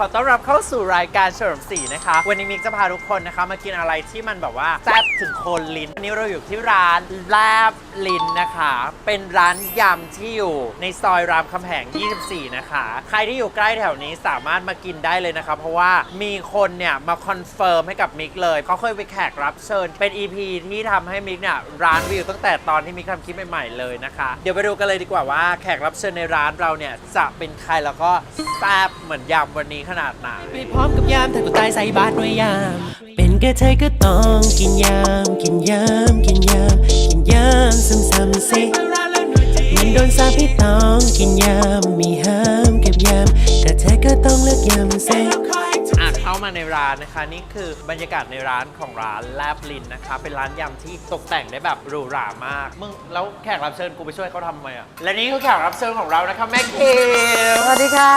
ขอต้อนรับเข้าสู่รายการเฉลิมศรีนะคะ วันนี้มิกจะพาทุกคนนะคะ มากินอะไรที่มันแบบว่าแซ่บถึงโคนลิ้นวันนี้เราอยู่ที่ร้านแลบลิ้นนะคะ เป็นร้านยำที่อยู่ในซอยรามคำแหง 24 นะคะ ใครที่อยู่ใกล้แถวนี้สามารถมากินได้เลยนะคะ เพราะว่ามีคนเนี่ยมาคอนเฟิร์มให้กับมิกเลยเขาเคยไปแขกรับเชิญ เป็น EP ที่ทำให้มิกเนี่ยร้านวิวตั้งแต่ตอนที่มิกทำคลิปใหม่ๆเลยนะคะ เดี๋ยวไปดูกันเลยดีกว่าว่าแขกรับเชิญในร้านเราเนี่ยจะเป็นใครแล้วก็แซ่บเหมือนยำวันนี้ขนาดไหนไปพร้อมกับยามถ้ากูตายใส่บาตรด้วยยาม เป็นกระเทยก็ต้องกินยาม กินยาม กินยาม กินยามซ้ำๆสิมันโดนสาปให้ต้องกินยาม มีห้ามเก็บยามกระเทยก็ต้องเลือกยามสิอ่ มาในร้านนะคะ นี่คือบรรยากาศในร้านของร้านแลบลินนะคะ เป็นร้านยำที่ตกแต่งได้แบบหรูหรามากมึงแล้วแขกรับเชิญกูไปช่วยเขาทำไมอะและนี่คือแขกรับเชิญของเรานะคะแม่คิวสวัสดีค่ะ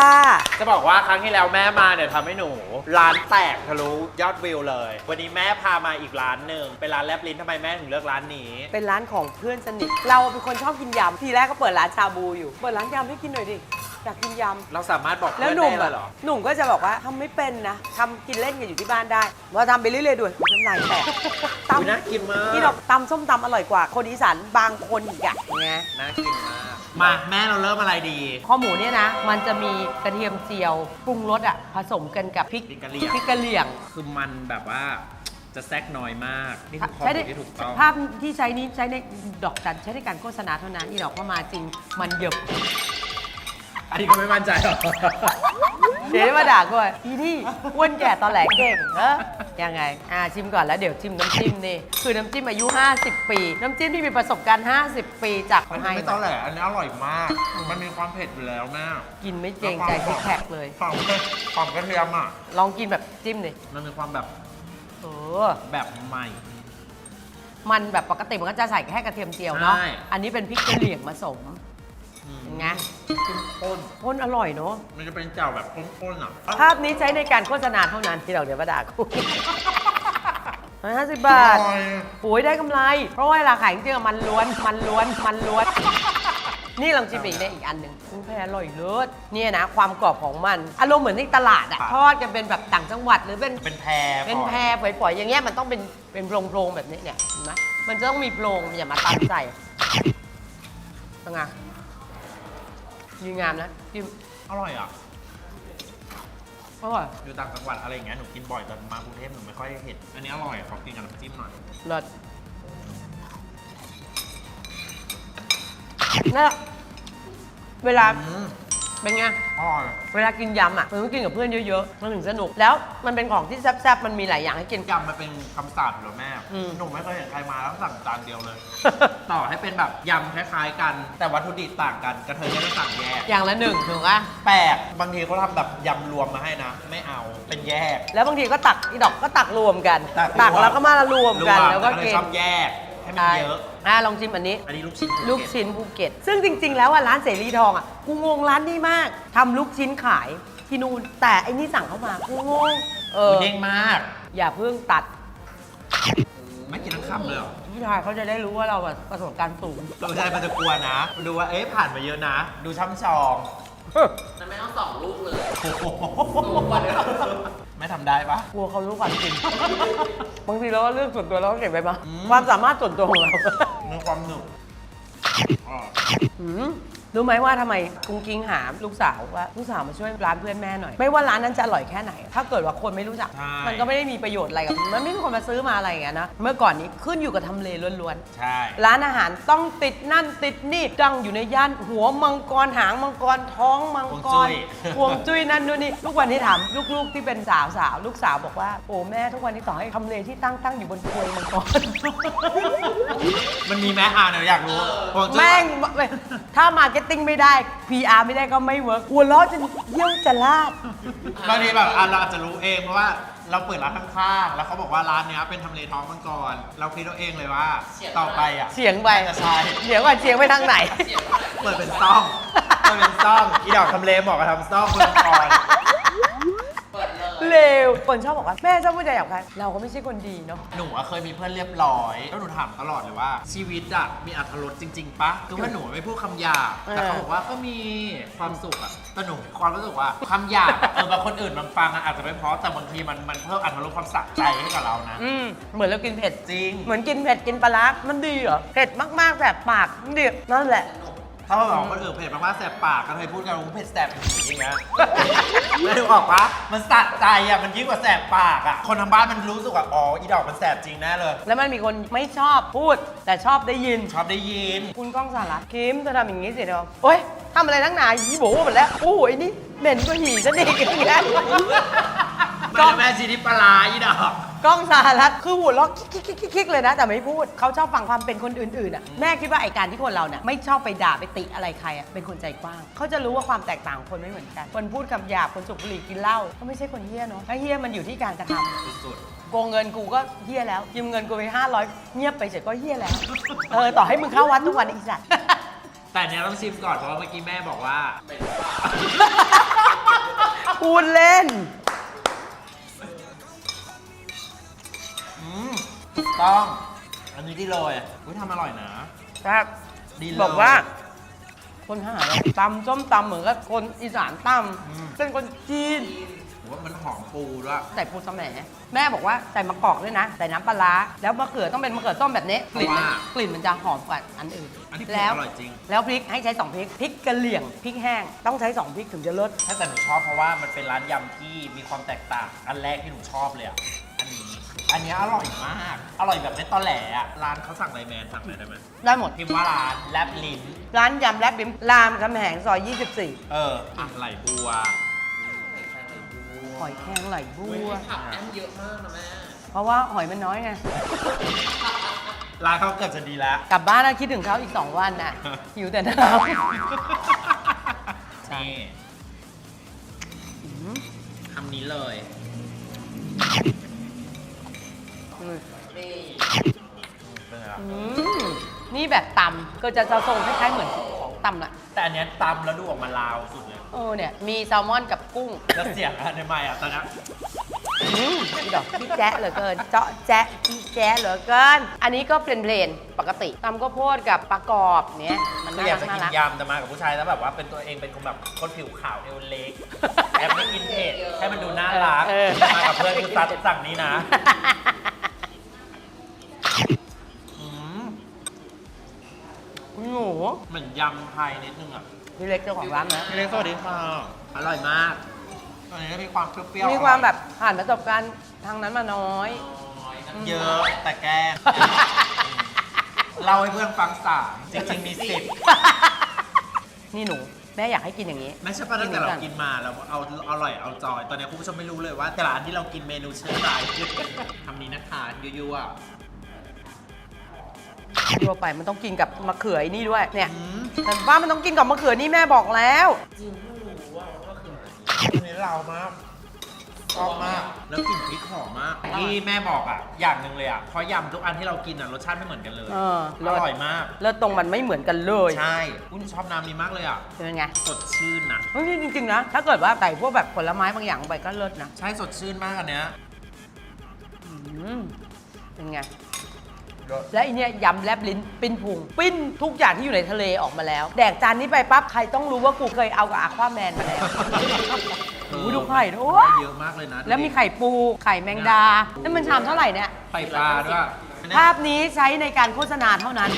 จะบอกว่าครั้งที่แล้วแม่มาเนี่ยทำให้หนูร้านแตกทะลุยอดวิวเลย วันนี้แม่พามาอีกร้านหนึ่งเป็นร้านแลบลินทำไมแม่ถึงเลือกร้านนี้ เป็นร้านของเพื่อนสนิท เราเป็นคนชอบกินยำ ทีแรกก็เปิดร้านชาบูอยู่ เปิดร้านยำให้กินหน่อยดิ อยากกินยเราสามารถบอกำเพื่แล้อวนหนุ่มได้เลอะยเหรอ หนุ่มก็จะบอกว่าทำไม่เป็นนะทำกินเล่นกันอยู่ที่บ้านได้พอทำไปเรื่อยๆด้วยน้ำลายแตกอุ๊ยน่ากินมากนี่เราตำส้มตำอร่อยกว่า คนอีสานบางคนอีกอะไงน่ากินมาก มาแม่เราเริ่มอะไรดี ข้อหมูเนี่ยนะ มันจะมีกระเทียมเจียวปรุงรสอะผสมกันกับพริกพริกกะเหรี่ยงพริกกะเหรี่ยง คือมันแบบว่าจะแทรกน้อยมาก นี่คือข้อใช้มูได้ลที่ถูกต้อง ภาพที่ใช้นี้ใช้ในดอกจันใช้ในการโฆษณาเท่านั้นอีดอกว่ามาจริงมันเหยบอันนี้ก็ไม่มั่นใจหรอก เดี๋ยวมาด่ากูว่าอีนี่อ้วนแก่ตอนแหลเก่งเออยังไง อ่าชิมก่อนแล้วเดี๋ยวชิมน้ำจิ้มนี่ คือน้ำจิ้มอายุ 50 ปี น้ำจิ้มที่มีประสบการณ์ 50 ปีจากมันไฮไม่ตอแหลอันนี้อร่อยมาก มันมีความเผ็ดอยู่แล้วแม่กินไม่เกรงใจซิกแพคเลยหอมหอมกระเทียมอะ ลองกินแบบจิ้มดิมันมีความแบบเออ แบบใหม่ มันแบบปกติมันก็จะใส่แค่กระเทียมเจียวเนาะ ใช่ อันนี้เป็นพริกกะเหรี่ยงผสมอืมเป็น ไงเข้มข้นข้นอร่อยเนาะมันจะเป็นเจ่วแบบข้นๆอะภาพนี้ใช้ในการโฆษณาเท่านั้นที่เราเดี๋ยวมาด่ากูห้าสิบบาท อร่อยโอ้ยได้กำไร เพราะว่าเวลาขายจริงๆอะมันล้วน มันล้วน มันล้วน นี่ลองชิมอีกได้อีกอันหนึ่งคุณแพรอร่อยเลิศเนี่ยนะ ความกรอบของมัน อารมณ์เหมือนที่ตลาดอะทอดกันเป็นแบบต่างจังหวัดหรือเป็น เป็นแพรเป็นแพรฝอยๆอย่างเงี้ยมันต้องเป็นเป็นโพรงๆแบบนี้เนี่ยเห็นไหมมันจะต้องมีโพรงอย่ามาตัดใส่เป็นไง ดีงามนะจิ้มอร่อยอะ อร่อยอยู่ต่างจังหวัดอะไรอย่างเงี้ยหนูกินบ่อยแต่มากรุงเทพหนูไม่ค่อยเห็น อันนี้อร่อยขอกินกับน้ำจิ้มหน่อยเลิศเนี่ยเวลา อืม เป็นไง อร่อยเวลากินยำอะมันต้องกินกับเพื่อนเยอะๆ มันถึงสนุก แล้วมันเป็นของที่แซ่บๆ มันมีหลายอย่างให้กิน ยำมันเป็นคำสาปอยู่แล้วแม่ อืม หนูไม่เคยเห็นใครมาแล้วสั่งจานเดียวเลย ต่อให้เป็นแบบยำคล้ายๆ กัน แต่วัตถุดิบต่างกัน กระเทยก็จะสั่งแยก อย่างละหนึ่งถูกปะแปลก บางทีเขาทำแบบยำรวมมาให้นะ ไม่เอา เป็นแยก แล้วบางทีก็ตักอีดอกก็ตักรวมกัน ตักรวม ตักแล้วก็มารวมกัน แล้วก็เลยกิน ชอบแยก ให้มันใช่เยอะอะลองชิมอันนี้ อันนี้ลูกชิ้นลูกชิ้นภูเก็ต ซึ่งจริง ๆ แล้วอะร้านเสรีทองอะกูงงร้านนี้มากทำลูกชิ้นขายที่นู่นแต่ไอ้นี่สั่งเข้ามากูงงเออุ๊อยเด้งมาก อย่าเพิ่งตัดไม่กินทั้งคำเลยเหรอผู้ชายเขาจะได้รู้ว่าเราแบบประสบการณ์สูงเราใช่มันจะกลัวนะมันดูว่าเอ๊ะผ่านมาเยอะนะ ดูช่ำชองมันไม่ต้องสองลูกเลยโอ้โห ไม่ทำได้ปะ กลัวเขารู้ความจริง บางทีเราก็เรื่องส่วนตัวเราก็เก็บไว้บ้างอืม ความสามารถส่วนตัวของเรา มีความหนึบอ่าหืม รู้ไหมว่าทำไมกุ้งกิ้งหามลูกสาวว่าลูกสาวมาช่วยร้านเพื่อนแม่หน่อย ไม่ว่าร้านนั้นจะอร่อยแค่ไหน ถ้าเกิดว่าคนไม่รู้จัก ใช่ มันก็ไม่ได้มีประโยชน์อะไรกับมันไม่มีคนมาซื้อมาอะไรอย่างเงี้ยนะเมื่อก่อนนี้ขึ้นอยู่กับทำเลล้วนใช่ๆร้านอาหารต้องติดนั่นติดนี่ดังอยู่ในย่านหัวมังกรหางมังกรท้องมังกรพวงจุ้ยนั่นนู่นนี่ทุกวันที่ถามลูกๆที่เป็นสาวสาวๆลูกสาวบอกว่าโอ้แม่ทุกวันนี้ต่อให้ทำเลที่ตั้งตั้งอยู่บนพวยมังกร มันมีแม้อ่านเดี๋ยวอยากรู้ฮวงจุ้ย แม่งถ้ามาร์เก็ตติ้งไม่ได้ PR ไม่ได้ก็ไม่เวิร์กหัวเราะจนเยี่ยวจะลาด บางทีแบบอะเราอาจจะรู้เองเพราะว่าเราเปิดร้านข้างๆ แล้วเขาบอกว่าร้านเนี้ยเป็นทำเลท้องมังกร เราคิดเอาเองเลยว่า ต่อไปอะ เสียงไปจะใช่ เดี๋ยวก่อนเสียงไปทางไหน เปิดเป็นซ่อง เปิดเป็นซ่อง อีดอกทำเลเหมาะกับทำซ่องเมืองก่อน เปิดเลยเลว คนชอบบอกว่าแม่ชอบพูดจาหยาบคายเราก็ไม่ใช่คนดีเนาะ หนูอะเคยมีเพื่อนเรียบร้อย แล้วหนูถามตลอดเลยว่า ชีวิตอะมีอัธรสจริง ๆปะคือว่าหนูไม่พูดคำหยาบแต่เขาบอกว่าก็มีความสุขอะแต่หนูความรู้สึกว่าคำหยาบอะเออบางคนอื่นมันฟังอะอาจจะไม่เพราะแต่บางทีมันมันเพิ่มอัธรสความสะใจให้กับเรานะ อืมเหมือนเรากินเผ็ด จริง เหมือนกินเผ็ดกินปลาร้ามันดีเหรอ เผ็ดมากๆแสบปากมันดีนั่นแหละ ถ้าเราบอกคนอื่นเผ็ดมากๆแสบปากก็เคยพูดกันว่าเผ็ดแสบอย่างเงี้ยแล้วดูออกปะมันสะใจอะมันยิ่งกว่าแสบปากอะคนทางบ้านมันรู้สึกว่าอ๋ออีดอกมันแสบจริงแน่เลย แล้วมันมีคนไม่ชอบพูด แต่ชอบได้ยิน ชอบได้ยิน คุณก้องสารัตคิมเธอทำอย่างนี้สิเดี๋ยวโอ๊ยทำอะไรทั้งหนายีโบหมดแล้วโอ้ยนี่เหม็นก็หีซะดีอย่างเงี้ยไม่ได้แม่ชีนิปลาร้าอีดอก ก้องสารัตคือหัวเราะคิกคิกคิกคิกเลยนะ แต่ไม่พูดเขาชอบฟังความเป็นคนอื่นๆอะแม่คิดว่าไอการที่คนเราเนี่ยไม่ชอบไปด่าไปติอะไรใครอะเป็นคนใจกว้างเขาจะรู้ว่าความแตกต่างของคนไม่เหมือนกัน คนพูดคำหยาบคนสูบบุหรี่กินเหล้าก็ไม่ใช่คนเฮี้ยเนาะถ้าเฮี้ยมันอยู่ที่การกระทำ สุดโกงเงินกูก็เฮี้ยแล้ว ยืมเงินกูไป 500 เงียบไปเฉยก็เฮี้ยแล้ว เออ ต่อให้มึงเข้าวัดทุกวันอีสัตว์ ๆ แต่อันเนี้ยต้องชิมก่อนเพราะว่าเมื่อกี้แม่บอกว่า พูดเล่น ต้อง อันนี้ดีเลยอุ้ยทำอร่อยนะครับดีเลย บอกว่า คนหาตำส้มตำเหมือนกับคนอีสานตอืมำเป็นคนจีนผมว่ามันหอมปูด้วยใส่ปูสะแหมแม่บอกว่าใส่มะกอกด้วยนะ ใส่น้ำปลาร้าแล้วมะเขือต้องเป็นมะเขือต้มแบบนี้กลิ่นมันว่ากลิ่นมันจะหอมกว่าอันอื่นอันนี้แล้วอร่อยจริง แล้วพริกให้ใช้สองพริกพริกกะเหรี่ยงพริกแห้งต้องใช้สองพริกถึงจะเลิศถ้าแต่หนูชอบเพราะว่ามันเป็นร้านยำที่มีความแตกต่าง อันแรกที่หนูชอบเลยอะ อันนี้อันนี้อร่อยมาก อร่อยแบบไม่ตอแหลอะร้านเขาสั่งอะไรแมนสั่งอะไรได้ไหมได้หมด พิมพ์ว่าร้านแลบลิ้น ร้านยำแลบบิมรามคำแหงซอย 24 เอออะไหลบัวหอยแครงไหลบัว ผักแอนเยอะมากนะแม่เพราะว่าหอยมันน้อยไง ร้านเขาเกือบจะดีแล้ว กลับบ้านแล้วคิดถึงเขาอีก 2 วันน่ะ หิวแต่น้ใช่นี่คำนี้เลยำอืมนี่เป็นไงล่ะอืม นี่แบบตำก็จะจะทรงคล้ายๆเหมือนของตำน่ะแต่อันเนี้ยตำแล้วดูออกมาลาวสุดเลยเออเนี่ยมีแซลมอนกับกุ้งแล้วเสียงอะในไมค์อะตอนนี้อืมอีดอกพี่แจ๊ะเหลือเกิน เจาะแจ๊ะพี่แจ๊ะเหลือเกิน อันนี้ก็เป็นเพลนๆปกติตำก็โพดกับประกอบเนี้ยมันก็น่าอยารักกจะน่ากินรัก ยำแต่มากับผู้ชายแล้วแบบว่าเป็นตัวเองเป็นคนแบบคนผิวขาวเอวเล็กแอบไม่กินเผ็ดให้มันดูน่ารักเออ มากับเพื่อนคือซัดสั่งนี้นะ มือนยำไทยนิดนึงอะพี่เล็กเจ้าของร้านนะ พี่เล็กสวัสดีค่ะอร่อยมากตอนนี้มีความเปรี้ยวๆมีความแบบผ่านประสบการณ์ทางนั้นมาน้อยเยอะแต่แกล้งเล่าให้เพื่อนฟังสามจริงๆมีสิบนี่หนูแม่อยากให้กินอย่างนี้ไม่ใช่ป่ะตั้งแต่เรากินมาเราเอาอร่อยเอาจอย ตอนนี้คุณผู้ชมไม่รู้เลยว่าแต่ละอันที่เรากินเมนูชื่ออะไรคำนี้นะคะยั่วๆอะ ทั่วไปมันต้องกินกับมะเขือไอ้นี่ด้วยเนี่ยอืมแต่ว่ามันต้องกินกับมะเขือนี่แม่บอกแล้วอันนี้เรามากชอบมากแล้วกลิ่นพริกหอมมากที่แม่บอกอะอย่างหนึ่งเลยอะเพราะยำทุกอันที่เรากินอะรสชาติไม่เหมือนกันเลยเอออเลิศร่อยมากเลิศตรงมันไม่เหมือนกันเลยใช่อุ้ยชอบน้ำนี้มากเลยอะเป็นไงสดชื่นนะเฮ้ยจริงๆนะถ้าเกิดว่าใส่พวกแบบผลไม้บางอย่างลงไปก็เลิศนะใช่สดชื่นมากอันเนี้ยอืมเป็นไงรส และอันเนี้ยยำแลบลิ้นปิ้นพุงปิ้นทุกอย่างที่อยู่ในทะเลออกมาแล้ว แดกจานนี้ไปปั๊บใครต้องรู้ว่ากูเคยเอากับอาควาแมนมาแล้วโอ้โหดูไข่ด้วได้ยเยอะมากเลยนะแล้วมีไข่ปู ไข่แมงดาแล้วมันชามเท่าไหร่เนี่ย ไข่ปลาด้วย ภาพนี้ใช้ในการโฆษณาเท่านั้น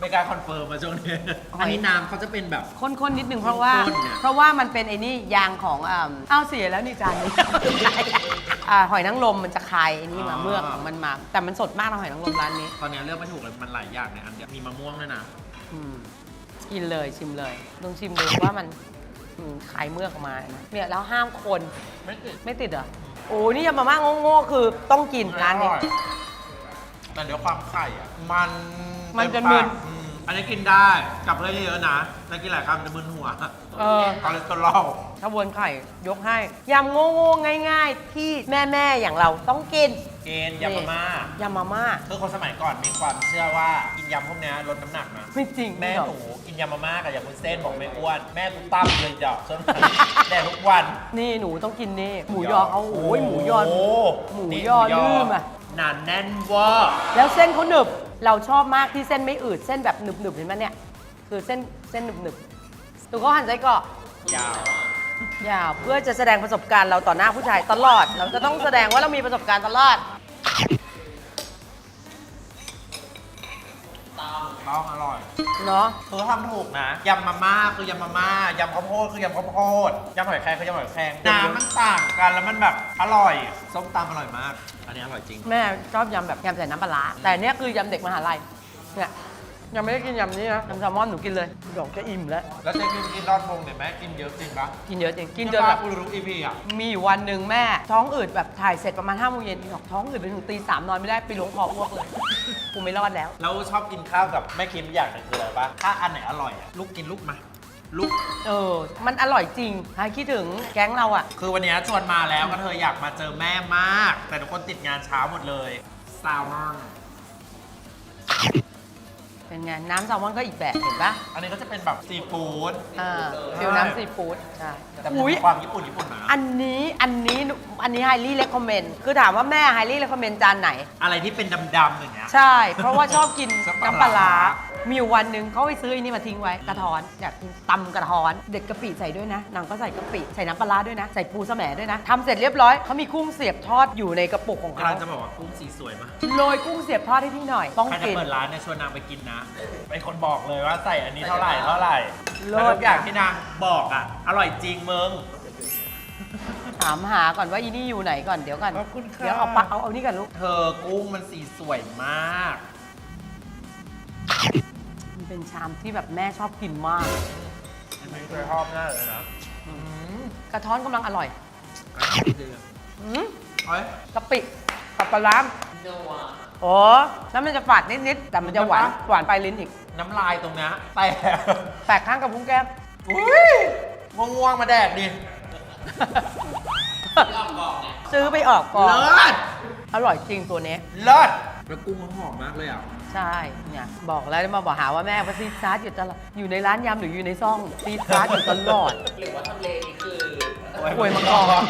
ไม่กล้าคอนเฟิร์มมาช่วงนี้ อันนี้น้ำเขาจะเป็นแบบ ข้นๆนิดนึงเพราะว่า ข้นเนี่ย เพราะว่ามันเป็นไอ้นี่ยางของอ่าอ้าวเสียแล้วนี่จานนี้ อ่าหอยนางรมมันจะคายไอ้นี่มาเมือกของมันมา แต่มันสดมากนะหอยนางรมร้านนี้ตอนนี้เลือกไม่ถูกเลยมันหลายอย่างในอันเดียวมีมะม่วงด้วยนะ อืมกินเลยชิมเลยลองชิมดูว่ามันอืมคายเมือกออกมานะเนี่ยแล้วห้ามคน ไม่ติด ไม่ติดเหรอโอ้นี่ยำมาม่าโง่ๆคือต้องกินร้านนี้ออยแต่เดี๋ยวความไข่อะ มัน มันจะเต็มึปานกอืมอันนี้กินได้กับเพื่อนเยอะๆนะแต่กินหลายคำจะมึนหัวเออคอเลสเตอรอลขบวนไข่ยกให้ยำโง่ๆง่าย ๆ ที่แม่ๆอย่างเราต้องกินเกณฑ์ยำมาม่ายำมาม่าคือคนสมัยก่อนมีความเชื่อว่ากินยำพวกเนี้ยลดน้ำหนักนะ ไม่จริงแม่ไรหอกนูกินยำมาม่ากับยำวุ้นเส้นบอกไม่อ้วน แม่กูตั้มเลยดอกส้นมันแดกทุกวันนี่หนูต้องกินนี่หมูยอเขาโอ้ยหมูยอโหมูนี่ยอลืมอะ หนาแน่นเวอร์แล้วเส้นเขาหนึบ เราชอบมากที่เส้นไม่อืดเส้นแบบหนึบหนึบๆเห็นไหมเนี่ย คือเส้นเส้นหนึบหนึบๆดูเขาหั่นไส้กรอกยาว ยาวเพื่อจะแสดงประสบการณ์เราต่อหน้าผู้ชายตลอด เราจะต้องแสดงว่าเรามีประสบการณ์ตลอด ต้องอร่อย เนาะคือทำถูกนะยำมาม่าคือยำมาม่ายำข้าวโพดคือยำข้าวโพดยำหอยแครงคือยำหอยแครงน้ำมันต่างกันแล้วมันแบบอร่อยส้มตำอร่อยมาก อันนี้อร่อยจริง แม่ชอบยำแบบยำใส่น้ำปลาร้าแต่อันเนี้ยคือยำเด็กมหาลัยเนี่ยยังไม่ได้กินยำนี้นะยำแซลมอนหนูกินเลยดอกจะอิ่มแล้ว แล้วเจ๊กินกินรอดวงเนี่ยแม่กินเยอะจริงปะกินเยอะจริงกินจจนนแบแบบบกูรู้อีพีอะมีอยู่วันหนึ่งแม่ ท้องอืดแบบถ่ายเสร็จประมาณ5้าโมงเย็นบอกท้องอืดไปถึงตีสามนอนไม่ได้ไปล้วงคออ้วกเลย กูไม่รอดแล้ว แล้วชอบกินข้าวกับแม่คิมอย่างหนึงคืออะไรปะถ้าอันไหนอร่อยอะลูกกินลูกมาลูก เออ มันอร่อยจริงหายคิดถึงแก๊งเราอะคือวันนี้ชวนมาแล้วก็เธออยากมาเจอแม่มาก แต่ทุกคนติดงานเช้าหมดเลยแซลมอน เป็นไง น้ำแซลมอนก็อีกแบบเห็นปะอันนี้ก็จะเป็นแบบซีฟู้ดอ่าฟิลน้ำซีฟู้ดใช่แต่มีอุ้ยความญี่ปุ่นญี่ปุ่นนะอันนี้อันนี้อันนี้ไฮรี่เลคคอมเมนต์คือถามว่าแม่ไฮรี่เลคคอมเมนต์จานไหน อะไรที่เป็นดำๆอย่างเงี้ย ใช่ เพราะว่าชอบกินน้ำน้ำปปลาลาร้าร้า มีอยู่วันหนึ่งเขาไปซื้ออันนี้มาทิ้งไว้กระท้อนอยากกินตำกระท้อน เด็ดกะปิใส่ด้วยนะนางก็ใส่กะปิใส่น้ำปลาร้าด้วยนะ ใส่ปูสะแหมด้วยนะทำเสร็จเรียบร้อยเขามีกุ้งเสียบทอดอยู่ในกระปุกของกำเขาลังจะบอกว่ากุ้งสีสวยมากโรยกุ้งเสียบทอดให้พี่หน่อยต้องใครจะกิน เปิดร้านเนี่ยชวนนางไปกินนะ เป็นคนบอกเลยว่าใส่อันนี้เท่าไหร่เท่าไหร่เลิแล้วศทุกอย่างที่นางบอกอะ อร่อยจริงมึง ถามหาก่อนว่าอีนี่อยู่ไหนก่อนเดี๋ยวก่อนขอบคุณค่ะ เดี๋ยวเอาปะเอาเอานี่ก่อนลูก เธอกุ้งมันสีสวยมากมัน เป็นชามที่แบบแม่ชอบกินมาก ไม่เคยชอบหน้าเลยนะกระท้อนกำลังอร่อยอืมเอ้ยกะปิกับปลาร้านัวโอ้แล้วมันจะฝาดนิดๆแต่มันจะหวานใช่ปะหวานปลายลิ้นอีก น้ำลายตรงเนี้ยแต่แปลกข้างกับพุ้งแก้มอุ้ยง่วงๆมาแดกดิยอมบอกไงซื้อไปออกก่อนเลิศอร่อยจริงตัวนี้เลิศแล้วกุ้งมันหอมมากเลยอะ ใช่เนี่ยบอกแล้วมาบอกหาว่าแม่ว่าซีดซาร์อยู่ตลอดอยู่ในร้านยำหรืออยู่ในซ่องซีดซาร์อยู่ตลอด หรือว่าทำเลนี้คือป่วยมังกร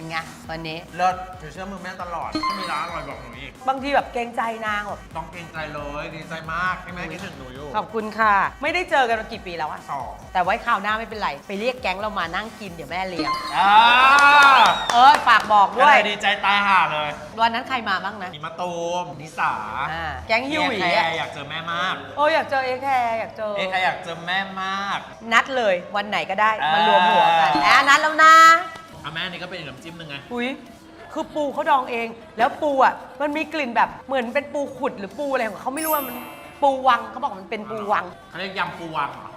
เป็นไงวันนี้ เลิศถือเชื่อมือแม่ตลอดถ้ามีร้านอร่อยบอกหนูอีก บางทีแบบเกรงใจนางแบบต้องเกรงใจเลยดีใจมากที่แม่คิดถึงหนูอยู่ขอบคุณค่ะ ไม่ได้เจอกันมากี่ปีแล้วอะสองแต่ไว้คราวหน้าไม่เป็นไร ไปเรียกแก๊งเรามานั่งกินเดี๋ยวแม่เลี้ยง อ่าเออฝากบอกก็ด้วเลยยดีใจตายห่าเลยวันนั้นใครมาบ้างนะมีมะตูมนิสาอ่าแก๊งฮิวหวีเออะแคร์อยากเจอแม่มากโอ้ยอยากเจอเอแคร์อยากเจอ เอแคร์อยากเจอแม่มาก นัดเลยวันไหนก็ได้อ่ามมารวมหัวกันอะนัดแล้วนะ อะแม่นี่ก็เป็นอีกน้ำจิ้มหนึ่งไง อุ้ยคือปูเขาดองเอง แล้วปูอะ มันมีกลิ่นแบบเหมือนเป็นปูขุดหรือปูอะไรของเขาไม่รู้ว่ามันปูวังเขาบอกมันเป็นปูวัง เขาเรียกยำปูวังเหรอ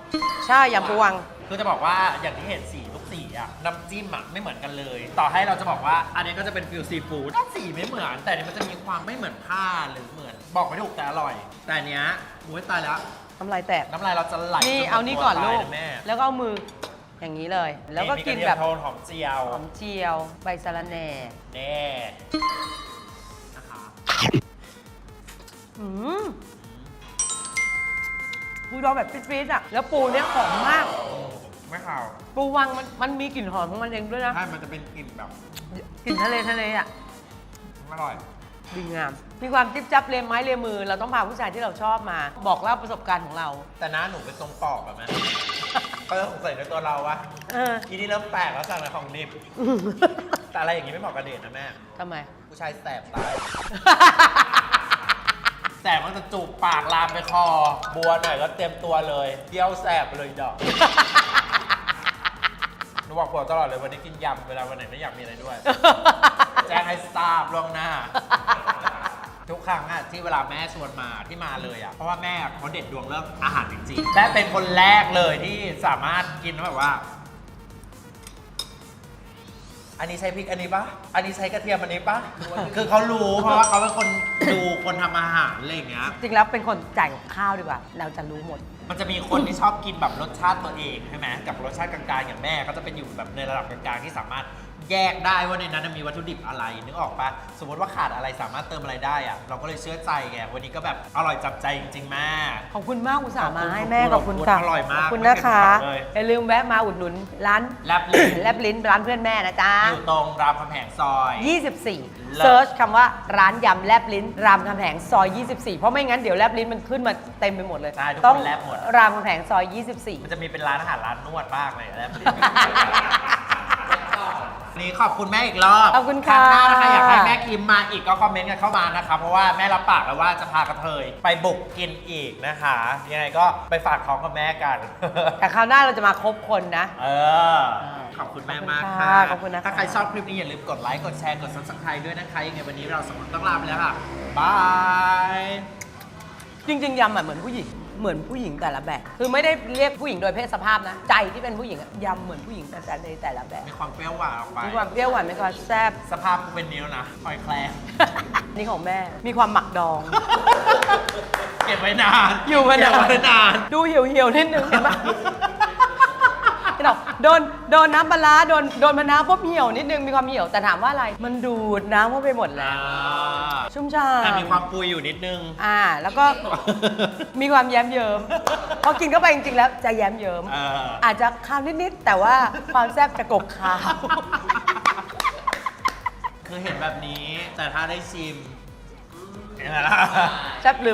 ใช่ยำปูวัง คือจะบอกว่าอย่างที่เห็นสีทุกสีอะน้ำจิ้มอะไม่เหมือนกันเลย ต่อให้เราจะบอกว่าอันนี้ก็จะเป็นฟิลซีฟู้ดก็สีไม่เหมือน แต่อันนี้มันจะมีความไม่เหมือนผ้าหรือเหมือน บอกไม่ถูกแต่อร่อย แต่อันเนี้ยมุ้ยตายแล้ว น้ำลายแตก น้ำลายเราจะไหลนี่จหมดเอานี่ก่อนตัวลูกตายะแม่ แล้วก็เอามือ อย่างนี้เลย แล้วก็มีกินระเทียมแบบโทนหอมเจียวหอมเจียว ใบสะระแหน่แน่นะคะอืมปูดองแบบฟิตๆอะ แล้วปูเนี้ยหอมมาก ไม่ข่าวปูวังมันมันมีกลิ่นหอมของมันเองด้วยนะ ใช่มันจะเป็นกลิ่นแบบกลิ่นทะเลทะเลอะ อร่อย ดีงาม มีความจิ๊บจับเลมไม้เลมมือ เราต้องพาผู้ชายที่เราชอบมา บอกเล่าประสบการณ์ของเรา แต่หน้าหนูเป็นทรงปอบอะแม่เขาจะสงสัยในตัวเราวะเออทีนี้เริ่มแปลกแล้วสั่งในของดิบ แต่อะไรอย่างงี้ไม่เหมาะกับเดทนะแม่ ทำไม ผู้ชายแสบตาย แสบมันจะจูบปากลามไปคอ บัวหน่อยก็เต็มตัวเลยเดี่ยวแสบไปเลยดอกหนูบอกผัวตลอดเลยวันนี้กินยำเวลาวันไหนไม่อยากมีอะไรด้วย แจ้งให้ทราบล่วงหน้า ทุกครั้งอะที่เวลาแม่ชวนมาที่มาเลยอะเพราะว่าแม่เขาเด็ดดวงเรื่องอาหารจริงๆแม่เป็นคนแรกเลยที่สามารถกินแล้วแบบว่า อันนี้ใช้พริกอันนี้ปะอันนี้ใช้กระเทียมอันนี้ปะคือเขารู้เพราะว่าเขาเป็นคนดูคนทำอาหารอะไรอย่างเงี้ย จริงแล้วเป็นคนจ่ายกับข้าวดีกว่า เราจะรู้หมด มันจะมีคนที่ชอบกินแบบรสชาติตัวเองใช่ไหมกับรสชาติกลางๆอย่างแม่ก็จะเป็นอยู่แบบในระดับกลางๆที่สามารถ แยกได้ว่าในนั้นมีวัตถุดิบอะไรนึกออกปะสมมติว่าขาดอะไรสามารถเติมอะไรได้อะเราก็เลยเชื่อใจไงวันนี้ก็แบบอร่อยจับใจจริงๆแม่ ขอบคุณมากอุตส่าห์มาให้ขอบคุณแม่ขอบคุณค่ะอร่อยมากขอบคุณนะคะไม่เคยทำเลย อย่าลืมแวะมาอุดหนุนร้านแลบลิ้นแลบลิ้นร้านเพื่อนแม่นะจ๊ะ อยู่ตรงรามคำแหงซอย 24 เซิร์ชคำว่าร้านยำแลบลิ้น รามคำแหงซอย 24 เพราะไม่งั้นเดี๋ยวแลบลิ้นมันขึ้นมาเต็มไปหมดเลยใช่ทุกคนต้องแลบหมด รามคำแหงซอยมันจะมีเป็นร้านอาหารร้านนวดบ้างเลยแลบลิ้น นี่ขอบคุณแม่อีกรอบขอบคุณค่ะรั้งหน้านะคะอยากให้แม่คิมมาอีกก็คอมเมนต์กันเข้ามานะคะเพราะว่าแม่รับปากแล้วว่าจะพากระเทยไปบุกกินอีกนะคะ ยังไงก็ไปฝากท้องกับแม่กัน24แต่คราวหน้าเราจะมาครบคนนะ เออ ขอบคุณแม่มากขอบคุณค่ะค่ะ ขอบคุณนะคะถ้าใครชอบคลิปนี้อย่าลืมกดไลค์ กดแชร์ กด subscribe ด้วยนะคะ ยังไงวันนี้เราสองคนต้องลาไปแล้วค่ะบาย จริงๆยำอะเหมือนผู้หญิง เหมือนผู้หญิงแต่ละแบบ คือไม่ได้เรียกผู้หญิงโดยเพศสภาพนะ ใจที่เป็นผู้หญิงอะยำเหมือนผู้หญิงแต่ในแต่ละแบบมีความเปรี้ยวหวานออกไป มีความเปรี้ยวหวานมีความแซ่บ สภาพกูเป็นนิ้วนะหอยแครงนี่ของแม่มีความหมักดอง เก็บไว้นานอยู่มานาน เก็บไว้นาน ดูเหี่ยวเหี่ยวๆนิดนึงเห็นปะ เห็นหรอโดนโดนน้ำปลาร้าโดนโดนมะนาวปุ๊บเหี่ยวนิดนึงมีความเหี่ยวแต่ถามว่าอะไรมันดูดน้ำเข้าไปหมดแล้ว ชุ่มฉ่แต่มีความำปุยอยู่นิดนึงอ่า แล้วก็มีความแย้มเยิมพอกินเข้าไปจริงๆแล้วจะแย้มเยิมเออ อาจจะคาวนิดๆแต่ว่าความแซ่บจะกบคาว คือเห็นแบบนี้แต่ถ้าได้ชิมเห็นไหมล่ะ แซ่บลืม